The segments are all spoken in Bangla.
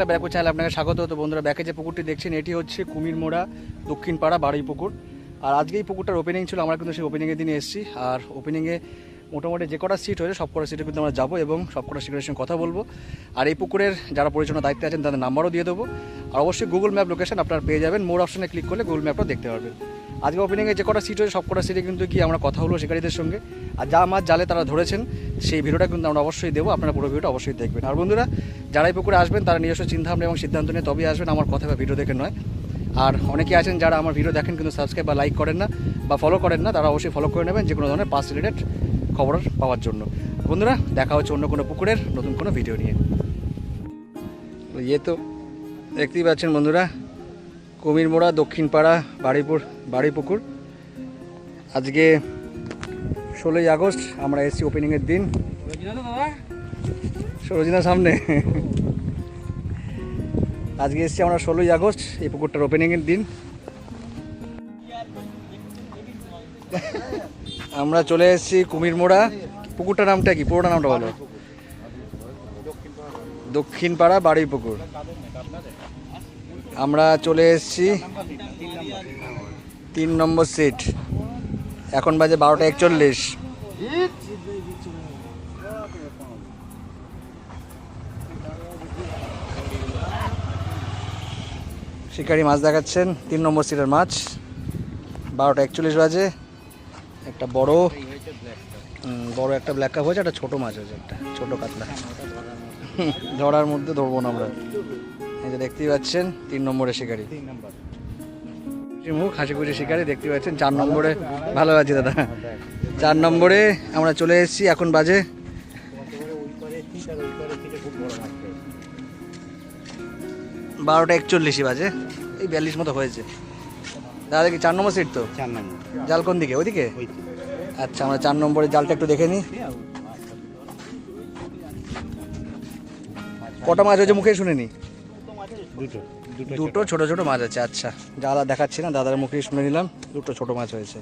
ক্লাব ব্যারাকপুর চ্যানেল আপনাকে স্বাগত। তো বন্ধুরা, ব্যাকে যে পুকুরটি দেখছেন, এটি হচ্ছে কুমির মোড়া দক্ষিণ পাড়া বাড়ি পুকুর। আর আজকে এই পুকুরটার ওপেনিং ছিল, আমরা কিন্তু সেই ওপেনিংয়ের দিনে এসেছি। আর ওপেনিংয়ে মোটামুটি যে কটা সিট হয়েছে সব কটা সিটে কিন্তু আমরা যাব এবং সব কটা সিটের সঙ্গে কথা বলব। আর এই পুকুরের যারা পরিচালনা দায়িত্বে আছেন, তাদের নাম্বারও দিয়ে দেবো। আর অবশ্যই গুগল ম্যাপ লোকেশন আপনারা পেয়ে যাবেন। মোর অপশানে ক্লিক করলে গুগল ম্যাপটা দেখতে পারবেন। আজকে ওপেনিংয়ে যে কটা সিট হয়েছে সব কটা সিটে কিন্তু কি আমরা কথা হলো শিকারীদের সঙ্গে। আর যা মাছ জালে তারা ধরেছেন, সেই ভিডিওটা কিন্তু আমরা অবশ্যই দেবো, আপনারা পুরো ভিডিওটা অবশ্যই দেখবেন। আর বন্ধুরা, যারা এই পুকুরে আসবেন, তারা নিজস্ব চিন্তাভাবনা এবং সিদ্ধান্ত নিয়ে তবেই আসবেন, আমার কথা বা ভিডিও দেখে নয়। আর অনেকে আছেন যারা আমার ভিডিও দেখেন কিন্তু সাবস্ক্রাইব বা লাইক করেন না, বা ফলো করেন না, তারা অবশ্যই ফলো করে নেবেন যে কোনো ধরনের পাস রিলেটেড খবর পাওয়ার জন্য। বন্ধুরা, দেখা হচ্ছে অন্য কোনো পুকুরের নতুন কোনো ভিডিও নিয়ে। ইয়ে তো, দেখতেই পাচ্ছেন বন্ধুরা কুমিরমোড়া, দক্ষিণপাড়া, বাড়িপুর বাড়ি পুকুর আজকে ষোলোই আগস্ট, আমরা এসছি ওপেনিংয়ের দিন। সরোজিনা সামনে। আজকে এসছি আমরা ষোলোই আগস্ট, এই পুকুরটার ওপেনিংয়ের দিন। আমরা চলে এসেছি কুমিরমোড়া। পুকুরটার নামটা কি? পুরোটা নামটা বলো। দক্ষিণ পাড়া বাড়ি পুকুর আমরা চলে এসেছি তিন নম্বর সিট এখন বাজে বারোটা একচল্লিশ। শিকারি মাছ দেখাচ্ছেন, তিন নম্বর সিটের মাছ। বারোটা একচল্লিশ বাজে। একটা বড় বড় একটা ব্ল্যাক কাপ হয়েছে, একটা ছোট মাছ হয়েছে একটা, ছোট কাতলা। ধরার মধ্যে ধরবো না আমরা। যে দেখতেই পাচ্ছেন তিন নম্বরে। শিকারি মুখ হাসি খুশি শিকারি দেখতে পাচ্ছেন চার নম্বরে ভালো আছি দাদা। চার নম্বরে আমরা চলে এসেছি এখন বাজে বারোটা একচল্লিশই বাজে। এই বিয়াল্লিশ মতো হয়েছে। দাদা কি চার নম্বর সিট তো? চার নম্বর। জাল কোন দিকে? ওইদিকে? আচ্ছা আমরা চার নম্বরের জালটা একটু দেখে নিই। কটা মাছ হয়েছে মুখে শুনে নি দুটো দুটো দুটো ছোট। ছোট মাছ আছে আচ্ছা। জাল দেখাচ্ছি না দাদার মুখেই শুনে নিলাম দুটো ছোট মাছ হয়েছে।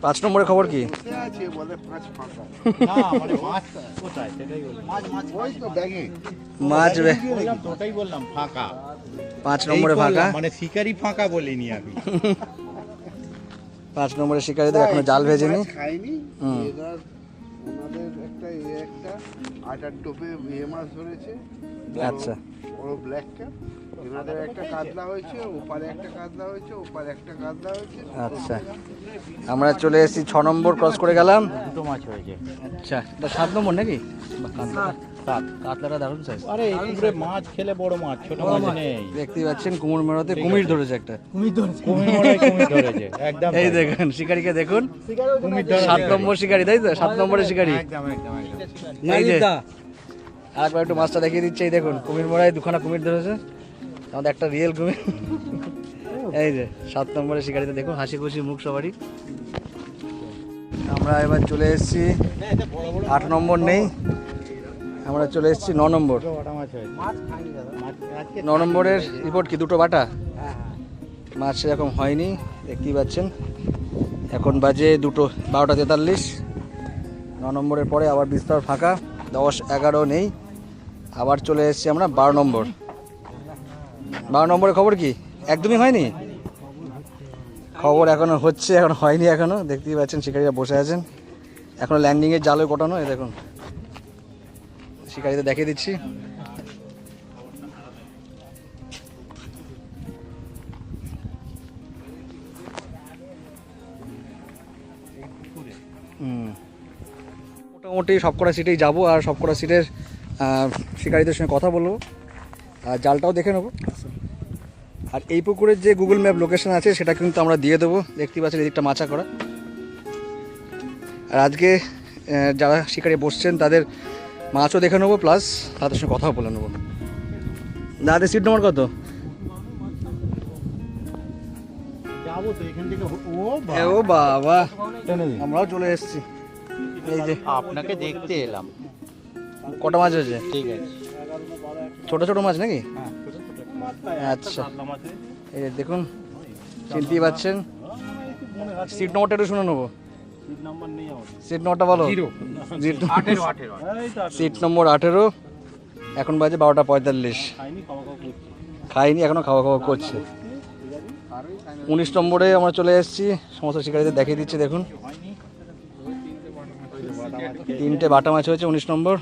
পাঁচ নম্বরের খবর কি? পাঁচ ফাঁকা। না মানে মাছ কোথায়? সেটাই বললাম মাছ মাছ ওই তো ব্যাগে। মাছ বে- বললাম তো ওটাই বললাম ফাঁকা। পাঁচ নম্বরে ফাঁকা? মানে শিকারি ফাঁকা বলিনি আমি। পাঁচ নম্বরে শিকারিদের এখনও জাল ভেজেনি। খাইনি ওনাদের একটা এ একটা আটার টোপে ইয়ে মাছ ধরেছে। আচ্ছা। বড় ব্ল্যাক ক্যাপ এনাদের একটা কাতলা হয়েছে ওপারে একটা কাতলা হয়েছে ওপারে একটা কাতলা হয়েছে। আচ্ছা। আমরা চলে এসেছি ছ নম্বর ক্রস করে গেলাম। দুটো মাছ হয়েছে। আচ্ছা সাত নম্বর নাকি? বাহ, কাতলা- কাতলাটা দারুণ সাইজ আরে এই মাছ খেলে বড় মাছ ছোট মাছ নেই। দেখতেই পাচ্ছেন কুমির মেরোতে কুমির ধরেছে একটা। কুমির কুমির ধরেছে একদম এই দেখুন শিকারিকে দেখুন। কুমির সাত নম্বর শিকারি তাই তো? সাত নম্বরের শিকারি। একদম একদম একদম। এই যে আরেকবার একটু মাছটা দেখিয়ে দিচ্ছে এই দেখুন কুমির মোড়ায় দুখানা কুমির ধরেছে। আমাদের একটা রিয়েল কুমির। এই যে সাত নম্বরের শিকারিতে দেখুন হাসি খুশি মুখ সবারই। আমরা এবার চলে এসেছি। আট নম্বর নেই। আমরা চলে এসেছি ন নম্বর। ন নম্বরের রিপোর্ট কি? দুটো বাটা? মাছ সেরকম হয়নি, দেখতেই পাচ্ছেন। এখন বাজে দুটো, বারোটা তেতাল্লিশ। ন নম্বরের পরে আবার বিস্তর ফাঁকা, দশ এগারো নেই। আবার চলে এসেছি আমরা বারো নম্বর। বারো নম্বরের খবর কি? একদমই হয়নি? খবর এখনও হচ্ছে, এখন হয়নি এখনও। দেখতেই পাচ্ছেন, শিকারীরা বসে আছেন। এখনও ল্যান্ডিংয়ের জালে কটানো এ দেখুন। শিকারীদের দেখিয়ে দিচ্ছি। মোটামুটি সবকটা সিটেই যাব আর সবকটা সিটের শিকারিদের সঙ্গে কথা বলব। আর জালটাও দেখে নেব। আর এই পুকুরের যে গুগল ম্যাপ লোকেশন আছে, সেটা কিন্তু আমরা দিয়ে দেবো। দেখতে পাচ্ছেন এদিকটা মাছা করা। আর আজকে যারা শিকারে বসছেন, তাদের মাছও দেখে নেব প্লাস তাদের সঙ্গে কথাও বলে নেব। দাদের সিট নম্বর কত? যাব তো এখান থেকে ও এ ও বাবা আমরাও চলে এসেছি। এই যে আপনাকে দেখতে এলাম। কটা মাছ হয়েছে? ঠিক আছে। ছোট ছোট মাছ নাকি? হ্যাঁ আচ্ছা। এই দেখুন চিনতেই পাচ্ছেন। সিট নম্বরটা একটু শুনে নেব। সিট নাম্বার নেই আমার। সিট নম্বরটা বলো। আঠেরো আঠেরো। সিট নম্বর আঠেরো। এখন বাজে বারোটা পঁয়তাল্লিশ। খাইনি খাওয়া খাওয়া এখনও খাওয়া খাওয়া করছে। উনিশ নম্বরে আমরা চলে এসেছি। সমস্ত শিকারীদের দেখিয়ে দিচ্ছি দেখুন। তিনটে বাটা মাছ হয়েছে উনিশ নম্বর।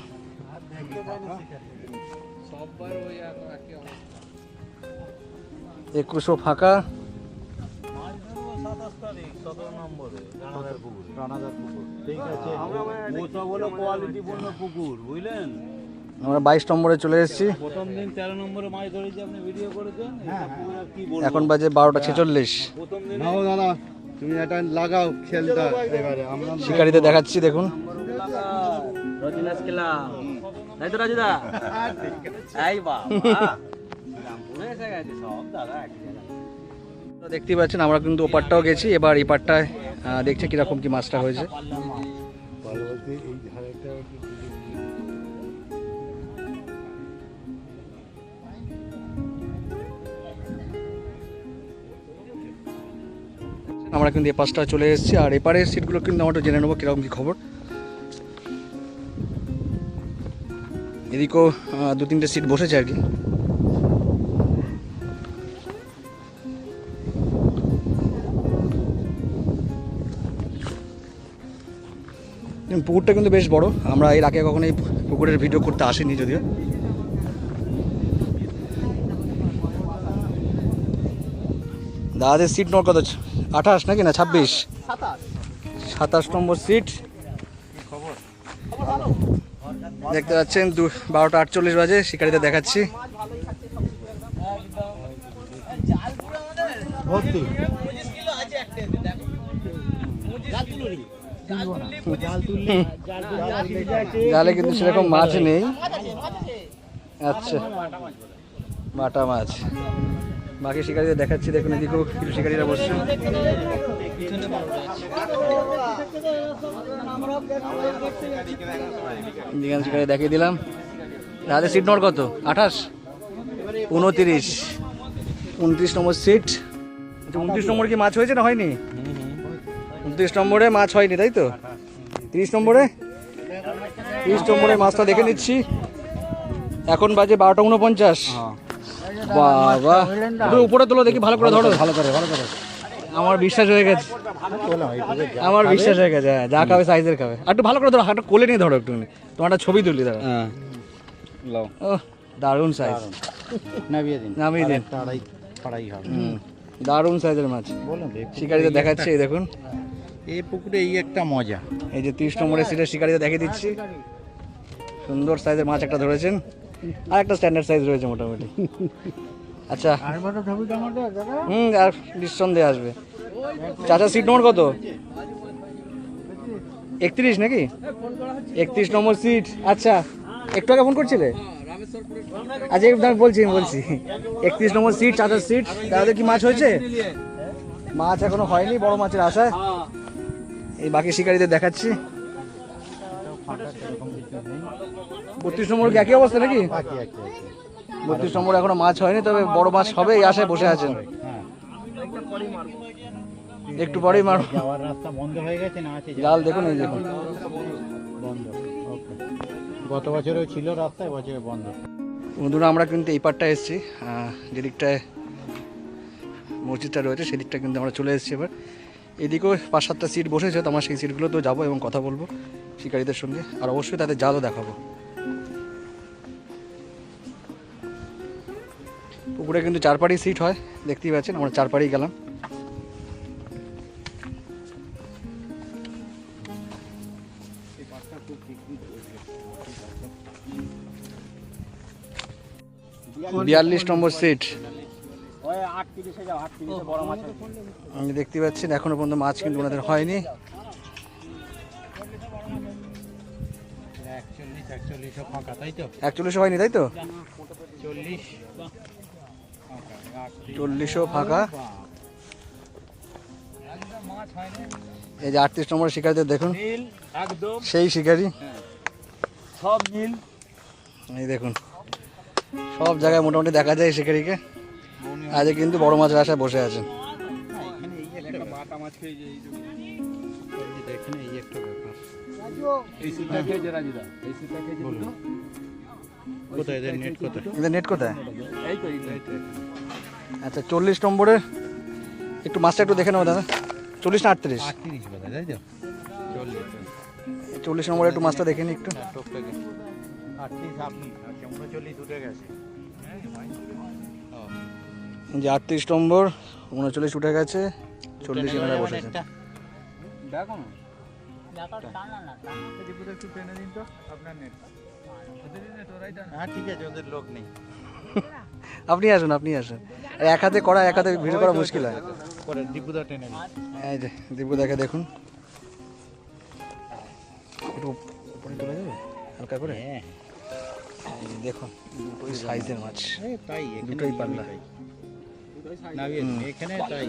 একুশো ফাঁকা। তারিখ নম্বরে রানাদার পুকুর। রানাদার পুকুর। ঠিক আছে? ওসব হলো কোয়ালিটিপূর্ণ পুকুর বুঝলেন? আমরা বাইশ নম্বরে চলে এসেছি। প্রথম দিন তেরো নম্বরে মাছ ধরেছি আপনি ভিডিও করেছেন? এটা পুকুর আর কি বলব? এখন বাজে বারোটা ছেচল্লিশ। দাদা তুমি এটা লাগাও খেলটা এবারে আমরা শিকারীদের দেখাচ্ছি দেখুন। রজনীশ খেলাম তাই তো রাজুদা এই বাবা। রামপুরে এসে গেছে সব দাদা এক জায়গায়। দেখতেই পাচ্ছেন আমরা কিন্তু ওপারটাও গেছি এবার এই পারটায় আহ, দেখছি কীরকম কি মাছটা হয়েছে। আমরা কিন্তু এ পাশটা চলে এসেছি আর এপারের সিটগুলো কিন্তু আমরা জেনে নেব কীরকম কি খবর। এদিকেও দু তিনটে সিট বসেছে আর কি। পুকুরটা কিন্তু বেশ বড়। আমরা এর আগে কখনো এই পুকুরের ভিডিও করতে আসিনি যদিও। দাদাদের সিট নম্বর কত আঠাশ নাকি না ছাব্বিশ? সাতাশ নম্বর সিট দেখতে পাচ্ছেন, দু বারোটা আটচল্লিশ বাজে, শিকারিদের দেখাচ্ছি। ভর্তি। জালে কিন্তু সেরকম মাছ নেই। আচ্ছা। বাটা মাছ। বাকি শিকারীদের দেখাচ্ছি, দেখুন এদিকেও কিছু শিকারীরা বসছে। শিকারি দেখিয়ে দিলাম। তাদের সিট নম্বর কত? আঠাশ? উনতিরিশ। উনত্রিশ নম্বর সিট আচ্ছা উনত্রিশ নম্বর কি মাছ হয়েছে না হয়নি? উনত্রিশ নম্বরে মাছ হয়নি তাই তো? তিরিশ নম্বরে? তিরিশ নম্বরে মাছটা দেখে নিচ্ছি। এখন বাজে বারোটা উনপঞ্চাশ। বাবা। একটু উপরে তোলো দেখি ভালো করে ধরো। ভালো করে ভালো করে। আমার বিশ্বাস হয়ে গেছে। আমার বিশ্বাস হয়ে গেছে হ্যাঁ, যা খাবে সাইজের খাবে। আর একটু ভালো করে ধরো হাতটা কোলে নিয়ে ধরো একটু। তোমার একটা ছবি তুলি দাঁড়া। হ্যাঁ। লাও। ও দারুণ সাইজ নামিয়ে দিন। নামিয়ে দিন। দারুণ সাইজের মাছ। শিকারিদের দেখাচ্ছে এই দেখুন। এই পুকুরে এই একটা মজা। এই যে তিরিশ নম্বরের সিটের শিকারিদের দেখিয়ে দিচ্ছি। সুন্দর সাইজের মাছ একটা ধরেছেন। আর একটা স্ট্যান্ডার্ড সাইজ রয়েছে মোটামুটি। আচ্ছা। হুম, আর নিঃসন্দেহে আসবে। চাচা সিট নম্বর কত? একত্রিশ নাকি? একত্রিশ নম্বর সিট আচ্ছা একটু আগে ফোন করছিলে? আচ্ছা আমি বলছি বলছি। একত্রিশ নম্বর সিট চাচার সিট তাদের কি মাছ হয়েছে? মাছ এখনও হয়নি, বড় মাছের আশায়। এই বাকি শিকারীদের দেখাচ্ছি। বত্রিশ নম্বর কি একই অবস্থা নাকি। বত্রিশ নম্বর এখনও মাছ হয়নি তবে বড় মাছ হবে এই আশায় বসে আছেন। একটু পরেই মারো রাস্তা বন্ধ হয়ে গেছে না আছে জাল দেখুন এই দেখুন। বন্ধ গত বছরেও ছিল রাস্তা এবছরে বন্ধ। বন্ধুরা আমরা কিন্তু এই পারটা এসেছি। যেদিকটায় মসজিদটা রয়েছে সেদিকটা কিন্তু আমরা চলে এসেছি এবার। এদিকেও পাঁচ সাতটা সিট বসেছে, তো আমার সেই সিটগুলোতেও যাব এবং কথা বলব শিকারীদের সঙ্গে। আর অবশ্যই তাদের জালও দেখাবো। পুকুরে কিন্তু চারপাড়ি সিট হয়, দেখতেই পাচ্ছেন, আমরা চারপাড়ি গেলাম। বিয়াল্লিশ নম্বর সিট আমি দেখতে পাচ্ছেন এখনও পর্যন্ত মাছ কিন্তু ওনাদের হয়নি। একচল্লিশ একচল্লিশও ফাঁকা তাই তো? একচল্লিশও হয়নি তাই তো? চল্লিশও ফাঁকা। এই যে আটত্রিশ নম্বর শিকারীদের দেখুন। সেই শিকারি। সব নীল। এই দেখুন। সব জায়গায় মোটামুটি দেখা যায় শিকারিকে। আজ কিন্তু বড় মাছের আশায় বসে আছেন। নেট কোথায়। আচ্ছা চল্লিশ নম্বরের একটু মাছটা একটু দেখে নেব দাদা। চল্লিশ না আটত্রিশ? চল্লিশ নম্বরে একটু মাছটা দেখে নিই একটু। আটত্রিশ, আপনি আচ্ছা উঠে গেছে। যে আটত্রিশ নম্বর উনচল্লিশ উঠে গেছে চল্লিশ এনারা বসেছে হ্যাঁ ঠিক আছে ওদের লোক নেই। আপনি আসুন আপনি আসুন। আর এক হাতে করা এক হাতে ভিডিও করা মুশকিল হয়। এই যে দীপু দেখে দেখুন। একটু উপরে তোলা যাবে? হালকা করে? হ্যাঁ। দেখুন দুটোই সাইজের মাছ। দুটোই পাল্লা। এখানে তাই।